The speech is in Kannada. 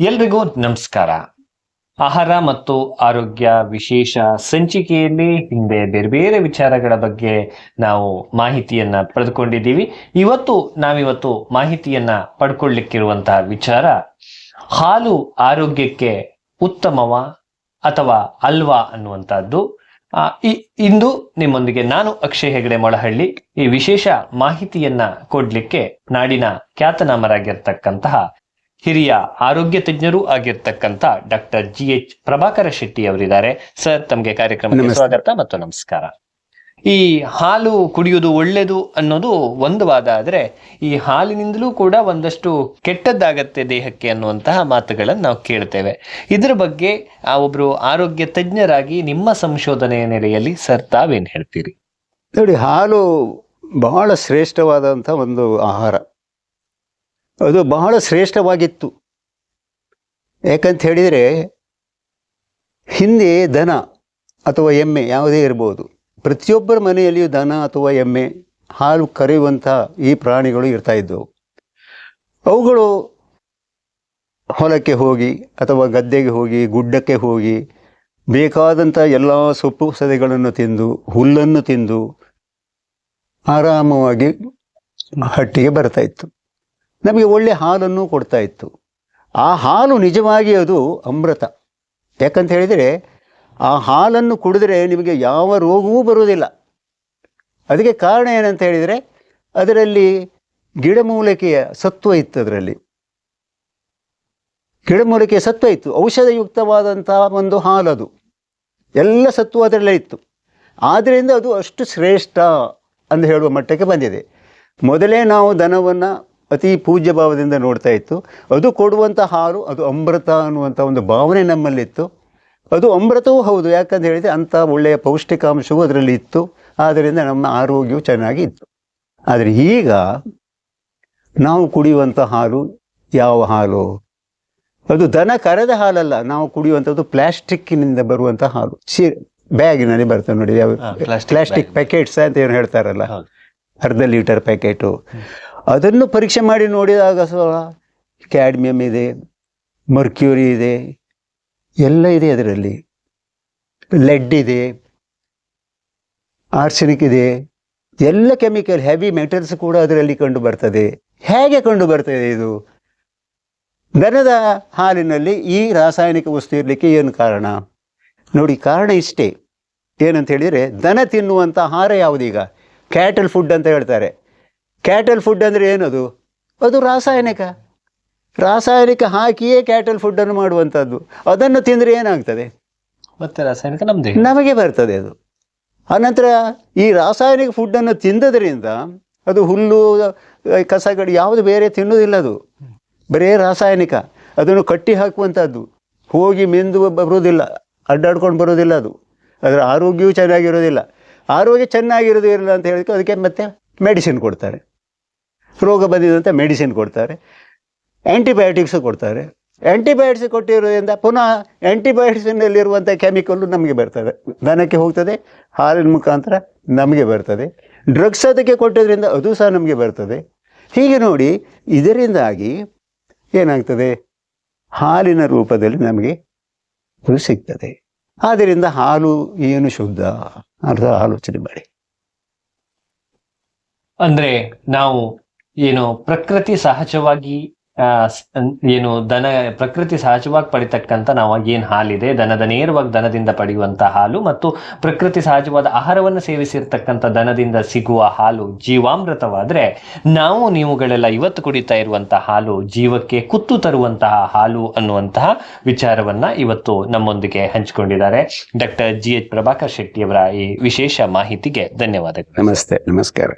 ಎಲ್ರಿಗೂ ನಮಸ್ಕಾರ. ಆಹಾರ ಮತ್ತು ಆರೋಗ್ಯ ವಿಶೇಷ ಸಂಚಿಕೆಯಲ್ಲಿ ಹಿಂದೆ ಬೇರೆ ಬೇರೆ ವಿಚಾರಗಳ ಬಗ್ಗೆ ನಾವು ಮಾಹಿತಿಯನ್ನ ಪಡೆದುಕೊಂಡಿದ್ದೀವಿ. ಇವತ್ತು ನಾವಿವತ್ತು ಮಾಹಿತಿಯನ್ನ ಪಡ್ಕೊಳ್ಳಿಕ್ಕಿರುವಂತಹ ವಿಚಾರ, ಹಾಲು ಆರೋಗ್ಯಕ್ಕೆ ಉತ್ತಮವ ಅಥವಾ ಅಲ್ವಾ ಇ- ಇಂದು ನಿಮ್ಮೊಂದಿಗೆ ನಾನು ಅಕ್ಷಯ್ ಹೆಗಡೆ ಮೊಳಹಳ್ಳಿ ಈ ವಿಶೇಷ ಮಾಹಿತಿಯನ್ನ ಕೊಡ್ಲಿಕ್ಕೆ ನಾಡಿನ ಖ್ಯಾತನಾಮರಾಗಿರ್ತಕ್ಕಂತಹ ಹಿರಿಯ ಆರೋಗ್ಯ ತಜ್ಞರು ಆಗಿರ್ತಕ್ಕಂಥ doctor G H Prabhakara Shetty ಅವರಿದ್ದಾರೆ. ಸರ್ ತಮಗೆ ಕಾರ್ಯಕ್ರಮಕ್ಕೆ ಸ್ವಾಗತ ಮತ್ತು ನಮಸ್ಕಾರ. ಈ ಹಾಲು ಕುಡಿಯುವುದು ಒಳ್ಳೆಯದು ಅನ್ನೋದು ಒಂದು ವಾದ ಆದ್ರೆ ಈ ಹಾಲಿನಿಂದಲೂ ಕೂಡ ಒಂದಷ್ಟು ಕೆಟ್ಟದ್ದಾಗತ್ತೆ ದೇಹಕ್ಕೆ ಅನ್ನುವಂತಹ ಮಾತುಗಳನ್ನು ನಾವು ಕೇಳ್ತೇವೆ. ಇದರ ಬಗ್ಗೆ ಆ ಒಬ್ರು ಆರೋಗ್ಯ ತಜ್ಞರಾಗಿ ನಿಮ್ಮ ಸಂಶೋಧನೆಯ ನೆಲೆಯಲ್ಲಿ ಸರ್ ತಾವೇನ್ ಹೇಳ್ತೀರಿ? ನೋಡಿ ಹಾಲು ಬಹಳ ಶ್ರೇಷ್ಠವಾದಂಥ ಒಂದು ಆಹಾರ. ಅದು ಬಹಳ ಶ್ರೇಷ್ಠವಾಗಿತ್ತು. ಯಾಕಂತ ಹೇಳಿದರೆ, ಹಿಂದೆ ದನ ಅಥವಾ ಎಮ್ಮೆ ಯಾವುದೇ ಇರ್ಬೋದು, ಪ್ರತಿಯೊಬ್ಬರ ಮನೆಯಲ್ಲಿಯೂ ದನ ಅಥವಾ ಎಮ್ಮೆ, ಹಾಲು ಕರೆಯುವಂಥ ಈ ಪ್ರಾಣಿಗಳು ಇರ್ತಾ ಇದ್ದವು. ಅವುಗಳು ಹೊಲಕ್ಕೆ ಹೋಗಿ ಅಥವಾ ಗದ್ದೆಗೆ ಹೋಗಿ, ಗುಡ್ಡಕ್ಕೆ ಹೋಗಿ, ಬೇಕಾದಂಥ ಎಲ್ಲ ಸೊಪ್ಪು ಸದೆಗಳನ್ನು ತಿಂದು, ಹುಲ್ಲನ್ನು ತಿಂದು, ಆರಾಮವಾಗಿ ಹಟ್ಟಿಗೆ ಬರ್ತಾ ಇತ್ತು. ನಮಗೆ ಒಳ್ಳೆ ಹಾಲನ್ನು ಕೊಡ್ತಾ ಇತ್ತು. ಆ ಹಾಲು ನಿಜವಾಗಿ ಅದು ಅಮೃತ. ಯಾಕಂತ ಹೇಳಿದರೆ ಆ ಹಾಲನ್ನು ಕುಡಿದ್ರೆ ನಿಮಗೆ ಯಾವ ರೋಗವೂ ಬರುವುದಿಲ್ಲ. ಅದಕ್ಕೆ ಕಾರಣ ಏನಂತ ಹೇಳಿದರೆ ಅದರಲ್ಲಿ ಗಿಡಮೂಲಿಕೆಯ ಸತ್ವ ಇತ್ತು ಅದರಲ್ಲಿ. ಗಿಡಮೂಲಿಕೆಯ ಸತ್ವ ಇತ್ತು. ಔಷಧಯುಕ್ತವಾದಂಥ ಒಂದು ಹಾಲದು. ಎಲ್ಲ ಸತ್ವ ಅದರಲ್ಲೇ ಇತ್ತು. ಆದ್ದರಿಂದ ಅದು ಅಷ್ಟು ಶ್ರೇಷ್ಠ ಅಂತ ಹೇಳುವ ಮಟ್ಟಕ್ಕೆ ಬಂದಿದೆ. ಮೊದಲೇ ನಾವು ದನವನ್ನು ಅತಿ ಪೂಜ್ಯ ಭಾವದಿಂದ ನೋಡ್ತಾ ಇತ್ತು. ಅದು ಕೊಡುವಂಥ ಹಾಲು ಅದು ಅಮೃತ ಅನ್ನುವಂಥ ಒಂದು ಭಾವನೆ ನಮ್ಮಲ್ಲಿತ್ತು. ಅದು ಅಮೃತವೂ ಹೌದು. ಯಾಕಂತ ಹೇಳಿದರೆ ಅಂಥ ಒಳ್ಳೆಯ ಪೌಷ್ಟಿಕಾಂಶವೂ ಅದರಲ್ಲಿ ಇತ್ತು. ಆದ್ದರಿಂದ ನಮ್ಮ ಆರೋಗ್ಯವು ಚೆನ್ನಾಗಿ ಇತ್ತು. ಆದರೆ ಈಗ ನಾವು ಕುಡಿಯುವಂಥ ಹಾಲು ಯಾವ ಹಾಲು? ಅದು ದನ ಕರೆದ ಹಾಲಲ್ಲ. ನಾವು ಕುಡಿಯುವಂಥದ್ದು ಪ್ಲಾಸ್ಟಿಕ್ಕಿನಿಂದ ಬರುವಂಥ ಹಾಲು. ಚೀ ಬ್ಯಾಗಿನಲ್ಲಿ ಬರ್ತದೆ ನೋಡಿ. ಯಾವ ಪ್ಲಾಸ್ಟಿಕ್ ಪ್ಯಾಕೆಟ್ಸ್ ಅಂತ ಏನು ಹೇಳ್ತಾರಲ್ಲ. ಅರ್ಧ ಲೀಟರ್ ಪ್ಯಾಕೆಟು. ಅದನ್ನು ಪರೀಕ್ಷೆ ಮಾಡಿ ನೋಡಿದಾಗ ಸಹ ಕ್ಯಾಡ್ಮಿಯಮ್ ಇದೆ, ಮರ್ಕ್ಯೂರಿ ಇದೆ, ಎಲ್ಲ ಇದೆ ಅದರಲ್ಲಿ. ಲೆಡ್ ಇದೆ, ಆರ್ಸೆನಿಕ್ ಇದೆ, ಎಲ್ಲ ಕೆಮಿಕಲ್, ಹೆವಿ ಮೆಟಲ್ಸ್ ಕೂಡ ಅದರಲ್ಲಿ ಕಂಡು ಬರ್ತದೆ. ಹೇಗೆ ಕಂಡು ಬರ್ತದೆ ಇದು? ದನದ ಹಾಲಿನಲ್ಲಿ ಈ ರಾಸಾಯನಿಕ ವಸ್ತು ಇರಲಿಕ್ಕೆ ಏನು ಕಾರಣ? ನೋಡಿ, ಕಾರಣ ಇಷ್ಟೇ. ಏನಂತ ಹೇಳಿದರೆ ದನ ತಿನ್ನುವಂಥ ಆಹಾರ ಯಾವುದೀಗ? ಕ್ಯಾಟಲ್ ಫುಡ್ ಅಂತ ಹೇಳ್ತಾರೆ. ಕ್ಯಾಟಲ್ ಫುಡ್ ಅಂದರೆ ಏನದು? ಅದು ರಾಸಾಯನಿಕ. ರಾಸಾಯನಿಕ ಹಾಕಿಯೇ ಕ್ಯಾಟಲ್ ಫುಡ್ಡನ್ನು ಮಾಡುವಂಥದ್ದು. ಅದನ್ನು ತಿಂದರೆ ಏನಾಗ್ತದೆ? ಮತ್ತೆ ರಾಸಾಯನಿಕ ನಮ್ದು. ನಮಗೆ ಬರ್ತದೆ ಅದು. ಆನಂತರ ಈ ರಾಸಾಯನಿಕ ಫುಡ್ಡನ್ನು ತಿಂದದ್ರಿಂದ ಅದು ಹುಲ್ಲು ಕಸಗಡಿ ಯಾವುದು ಬೇರೆ ತಿನ್ನೋದಿಲ್ಲ ಅದು. ಬರೇ ರಾಸಾಯನಿಕ. ಅದನ್ನು ಕಟ್ಟಿ ಹಾಕುವಂಥದ್ದು. ಹೋಗಿ ಮೆಂದು ಬರುವುದಿಲ್ಲ. ಅಡ್ಡಾಡ್ಕೊಂಡು ಬರೋದಿಲ್ಲ ಅದು. ಅದರ ಆರೋಗ್ಯವೂ ಚೆನ್ನಾಗಿರೋದಿಲ್ಲ ಆರೋಗ್ಯ ಚೆನ್ನಾಗಿರೋದಿಲ್ಲ ಅಂತ ಹೇಳಿದ್ರೆ ಅದಕ್ಕೆ ಮತ್ತೆ ಮೆಡಿಸಿನ್ ಕೊಡ್ತಾರೆ. ರೋಗ ಬಂದಿದಂಥ ಮೆಡಿಸಿನ್ ಕೊಡ್ತಾರೆ ಆ್ಯಂಟಿಬಯೋಟಿಕ್ಸ್ ಕೊಡ್ತಾರೆ. ಆ್ಯಂಟಿಬಯೋಟಿಕ್ಸ್ ಕೊಟ್ಟಿರೋದ್ರಿಂದ ಪುನಃ ಆ್ಯಂಟಿಬಯೋಟಿಕ್ಸ್ನಲ್ಲಿರುವಂಥ ಕೆಮಿಕಲ್ಲು ನಮಗೆ ಬರ್ತದೆ. ದನಕ್ಕೆ ಹೋಗ್ತದೆ, ಹಾಲಿನ ಮುಖಾಂತರ ನಮಗೆ ಬರ್ತದೆ. ಡ್ರಗ್ಸ್ ಅದಕ್ಕೆ ಕೊಟ್ಟಿದ್ರಿಂದ ಅದು ಸಹ ನಮಗೆ ಬರ್ತದೆ. ಹೀಗೆ ನೋಡಿ, ಇದರಿಂದಾಗಿ ಏನಾಗ್ತದೆ? ಹಾಲಿನ ರೂಪದಲ್ಲಿ ನಮಗೆ ಅದು ಸಿಗ್ತದೆ. ಆದ್ದರಿಂದ ಹಾಲು ಏನು ಶುದ್ಧ? ಅಂತ ಆಲೋಚನೆ ಮಾಡಿ. ಅಂದ್ರೆ ನಾವು ಏನು ಪ್ರಕೃತಿ ಸಹಜವಾಗಿ ಏನು ದನ, ಪ್ರಕೃತಿ ಸಹಜವಾಗಿ ಪಡಿತಕ್ಕಂಥ ನಾವು ಏನ್ ಹಾಲಿದೆ? ದನದ ನೇರವಾಗಿ ದನದಿಂದ ಪಡೆಯುವಂತ ಹಾಲು ಮತ್ತು ಪ್ರಕೃತಿ ಸಹಜವಾದ ಆಹಾರವನ್ನು ಸೇವಿಸಿರ್ತಕ್ಕಂಥ ದನದಿಂದ ಸಿಗುವ ಹಾಲು ಜೀವಾಮೃತವಾದ್ರೆ ನಾವು ನೀವುಗಳೆಲ್ಲ ಇವತ್ತು ಕುಡಿತಾ ಇರುವಂತಹ ಹಾಲು ಜೀವಕ್ಕೆ ಕುತ್ತು ತರುವಂತಹ ಹಾಲು ಅನ್ನುವಂತಹ ವಿಚಾರವನ್ನ ಇವತ್ತು ನಮ್ಮೊಂದಿಗೆ ಹಂಚಿಕೊಂಡಿದ್ದಾರೆ. ಡಾಕ್ಟರ್ ಜಿ ಎಚ್ ಪ್ರಭಾಕರ್ ಶೆಟ್ಟಿಯವರ ಈ ವಿಶೇಷ ಮಾಹಿತಿಗೆ ಧನ್ಯವಾದಗಳು. ನಮಸ್ತೆ, ನಮಸ್ಕಾರ.